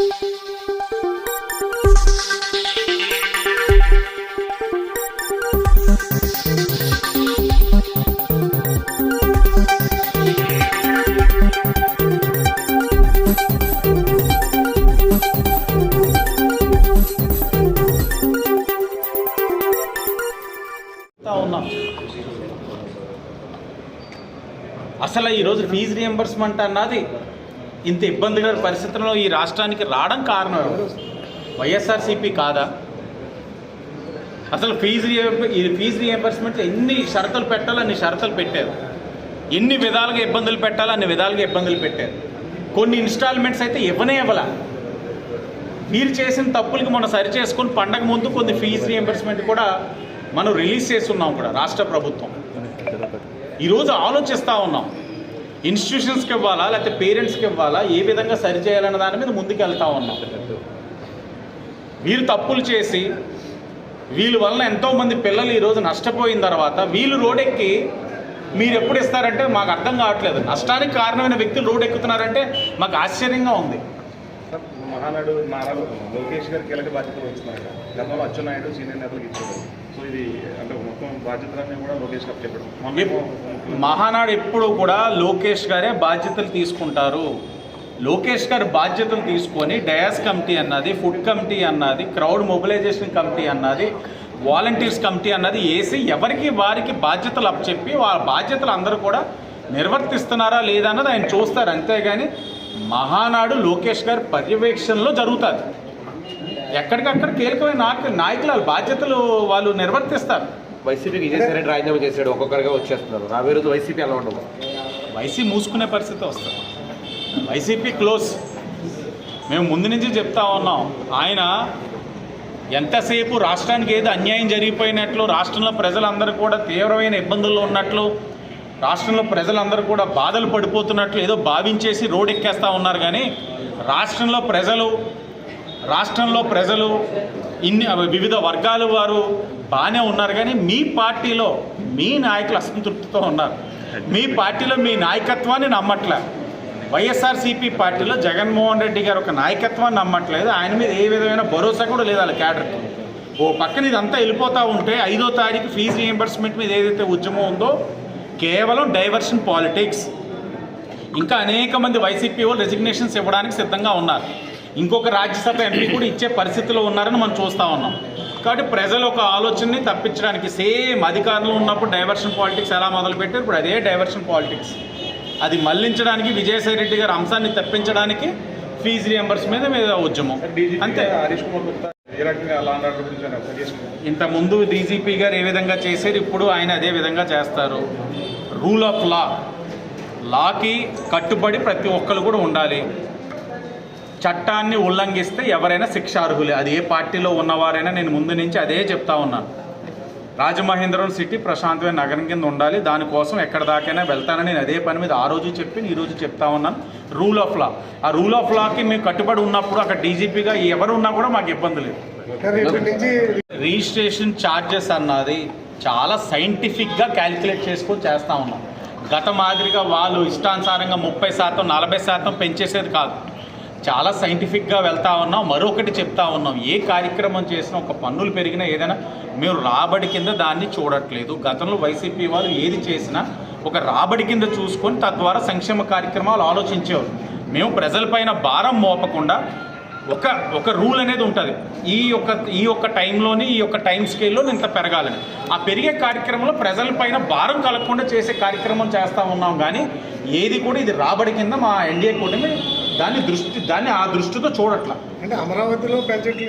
ఉన్నాం. అసలు ఈరోజు ఫీజు రియంబర్స్మెంట్ అన్నది ఇంత ఇబ్బందికర పరిస్థితుల్లో ఈ రాష్ట్రానికి రావడం కారణం వైఎస్ఆర్సీపీ కాదా? అసలు ఫీజు రియంబ- ఈ ఫీజు రియంబర్స్మెంట్ ఎన్ని షరతులు పెట్టాలో అన్ని షరతులు పెట్టారు. ఎన్ని విధాలుగా ఇబ్బందులు పెట్టాలో అన్ని విధాలుగా ఇబ్బందులు పెట్టారు. కొన్ని ఇన్స్టాల్మెంట్స్ అయితే ఇవ్వనే ఇవ్వాల. మీరు చేసిన తప్పులకి మనం సరి చేసుకొని పండగ ముందు కొన్ని ఫీజు రియంబర్స్మెంట్ కూడా మనం రిలీజ్ చేస్తున్నాం కూడా రాష్ట్ర ప్రభుత్వం. ఈరోజు ఆలోచిస్తూ ఉన్నాం. ఇన్స్టిట్యూషన్స్కి ఇవ్వాలా లేకపోతే పేరెంట్స్కి ఇవ్వాలా ఏ విధంగా సరి చేయాలన్న దాని మీద ముందుకు వెళ్తా ఉన్నాం. వీరు తప్పులు చేసి వీళ్ళ వలన ఎంతోమంది పిల్లలు ఈరోజు నష్టపోయిన తర్వాత వీళ్ళు రోడెక్కి మీరు ఎప్పుడు ఇస్తారంటే మాకు అర్థం కావట్లేదు. నష్టానికి కారణమైన వ్యక్తులు రోడ్ ఎక్కుతున్నారంటే మాకు ఆశ్చర్యంగా ఉంది. మహానాడు నారా లోకేష్ గారు కీలక బాధ్యతలు వహిస్తున్నారు గతంలో అచ్చెన్నాయుడు సీనియర్ నేతలకు ఇచ్చారు. సో ఇది అంటే మొత్తం బాధ్యతలన్నీ కూడా లోకేష్ గారు చెప్పడం. మహానాడు ఎప్పుడు కూడా లోకేష్ గారే బాధ్యతలు తీసుకుంటారు. లోకేష్ గారు బాధ్యతలు తీసుకొని డయాస్ కమిటీ అన్నది ఫుడ్ కమిటీ అన్నది క్రౌడ్ మొబిలైజేషన్ కమిటీ అన్నది వాలంటీర్స్ కమిటీ అన్నది వేసి ఎవరికి వారికి బాధ్యతలు అప్పచెప్పి వాళ్ళ బాధ్యతలు అందరూ కూడా నిర్వర్తిస్తున్నారా లేదా అన్నది ఆయన చూస్తారు. అంతేగాని మహానాడు లోకేష్ గారి పర్యవేక్షణలో జరుగుతుంది. ఎక్కడికక్కడ కీలకమైన నాయకు నాయకులు బాధ్యతలు వాళ్ళు నిర్వర్తిస్తారు. వైసీపీకి విజయసాయి రాజీనామా చేశాడు ఒక్కొక్కరిగా వచ్చేస్తున్నారు. రాబోయే రోజు వైసీపీ ఎలా ఉండదు. వైసీ మూసుకునే పరిస్థితి వస్తుంది. YCP close. మేము ముందు నుంచి చెప్తా ఉన్నాం. ఆయన ఎంతసేపు రాష్ట్రానికి ఏదో అన్యాయం జరిగిపోయినట్లు రాష్ట్రంలో ప్రజలందరూ కూడా తీవ్రమైన ఇబ్బందుల్లో ఉన్నట్లు రాష్ట్రంలో ప్రజలందరూ కూడా బాధలు పడిపోతున్నట్లు ఏదో భావించేసి రోడ్ ఎక్కేస్తూ ఉన్నారు కానీ రాష్ట్రంలో ప్రజలు రాష్ట్రంలో ప్రజలు ఇన్ని వివిధ వర్గాల వారు బాగానే ఉన్నారు కానీ మీ పార్టీలో మీ నాయకులు అసంతృప్తితో ఉన్నారు. మీ పార్టీలో మీ నాయకత్వాన్ని నమ్మట్లే. వైఎస్ఆర్సీపీ పార్టీలో జగన్మోహన్ రెడ్డి గారు ఒక నాయకత్వాన్ని నమ్మట్లేదు. ఆయన మీద ఏ విధమైన భరోసా కూడా లేదు వాళ్ళ క్యాడర్కి. ఓ పక్కన ఇదంతా వెళ్ళిపోతూ ఉంటే ఐదో తారీఖు ఫీజు రియంబర్స్మెంట్ మీద ఏదైతే ఉద్యమం ఉందో కేవలం డైవర్షన్ పాలిటిక్స్. ఇంకా అనేక మంది వైసీపీ వాళ్ళు రెసిగ్నేషన్స్ ఇవ్వడానికి సిద్ధంగా ఉన్నారు. ఇంకొక రాజ్యసభ ఎంపీ కూడా ఇచ్చే పరిస్థితిలో ఉన్నారని మనం చూస్తూ ఉన్నాం. కాబట్టి ప్రజలు ఒక ఆలోచనని తప్పించడానికి సేమ్ అధికారంలో ఉన్నప్పుడు డైవర్షన్ పాలిటిక్స్ ఎలా మొదలుపెట్టారు? ఇప్పుడు అదే డైవర్షన్ పాలిటిక్స్. అది మళ్ళించడానికి విజయసాయి రెడ్డి గారి అంశాన్ని తప్పించడానికి ఫీజు రియంబర్స్ మీద మీద ఉద్యమం అంతే. హరీష్ కుమార్ గుప్తా ఏ రకంగా ఆర్డర్ గురించి ఇంత ముందు డీజీపీ గారు ఏ విధంగా చేశారు ఇప్పుడు ఆయన అదే విధంగా చేస్తారు. రూల్ ఆఫ్ లా లాకి కట్టుబడి ప్రతి ఒక్కరు కూడా ఉండాలి. చట్టాన్ని ఉల్లంఘిస్తే ఎవరైనా శిక్షార్హులే. అది ఏ పార్టీలో ఉన్నవారైనా నేను ముందు నుంచి అదే చెప్తా ఉన్నాను. రాజమహేంద్రం సిటీ ప్రశాంతమైన నగరం కింద ఉండాలి. దానికోసం ఎక్కడ దాకైనా వెళ్తానని నేను అదే పని మీద ఆ రోజు చెప్పి ఈ రోజు చెప్తా ఉన్నాను. రూల్ ఆఫ్ లా ఆ రూల్ ఆఫ్ లాకి మేము కట్టుబడి ఉన్నప్పుడు అక్కడ డీజీపీగా ఎవరు ఉన్నా కూడా మాకు ఇబ్బంది లేదు. రిజిస్ట్రేషన్ ఛార్జెస్ అన్నది చాలా సైంటిఫిక్గా క్యాలిక్యులేట్ చేసుకొని చేస్తూ ఉన్నాం. గత మాదిరిగా వాళ్ళు ఇష్టానుసారంగా ముప్పై శాతం నలభై శాతం పెంచేసేది కాదు. చాలా సైంటిఫిక్గా వెళ్తా ఉన్నాం మరొకటి చెప్తా ఉన్నాం. ఏ కార్యక్రమం చేసినా ఒక పన్నులు పెరిగినా ఏదైనా మేము రాబడి కింద దాన్ని చూడట్లేదు. గతంలో వైసీపీ వాళ్ళు ఏది చేసినా ఒక రాబడి కింద చూసుకొని తద్వారా సంక్షేమ కార్యక్రమాలు ఆలోచించేవారు మేము ప్రజలపైన భారం మోపకుండా ఒక ఒక రూల్ అనేది ఉంటుంది. ఈ యొక్క ఈ యొక్క టైంలోని ఈ యొక్క టైం స్కేల్లో ఇంత పెరగాలని. ఆ పెరిగే కార్యక్రమంలో ప్రజలపైన భారం కలగకుండా చేసే కార్యక్రమం చేస్తూ ఉన్నాం. కానీ ఏది కూడా ఇది రాబడి కింద మా ఎన్డీఏ కూటమి దాన్ని దృష్టి దాన్ని ఆ దృష్టితో చూడట్లా. అంటే అమరావతిలో పెంచట్లేదు